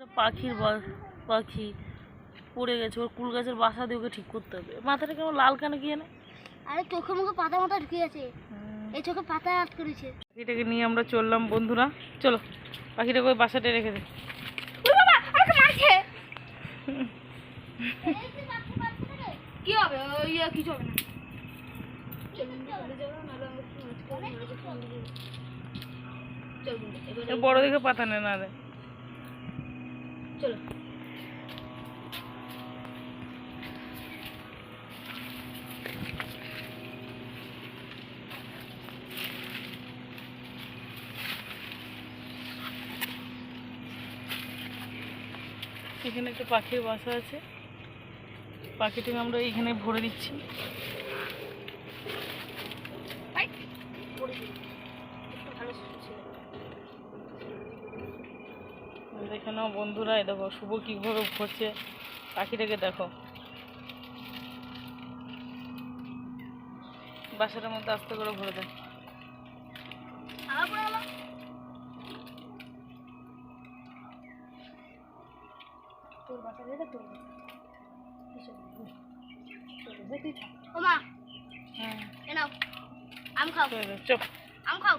একটা পাখির বা- পাখি পড়ে গেছে ওর কুল গাছের বাসা দিয়ে ওকে ঠিক করতে হবে। মাথাটা কেমন লাল কেন গিয়ে না আরে চোখে মুখে পাতা মাথা ঢুকে গেছে এই চোখে পাতা আট করেছে। পাখিটাকে নিয়ে আমরা চললাম বন্ধুরা। চলো পাখিটাকে ওই বাসাটা রেখে দে। মারছে! কি হবে? ওই কিছু হবে না। বড় দেখে পাতা নে না রে। চলো। এখানে একটা পাখির বাসা আছে। পাখিটাকে আমরা এখানে ভরে দিচ্ছি। দেখে নাও বন্ধুরা এই দেখো শুভ কীভাবে ভরছে পাখিটাকে দেখো। বাসাটার মধ্যে আস্তে করে ভরে দেয় তোর বাসা তোর হ্যাঁ। এ নাও আম খাও। চপ আম খাও।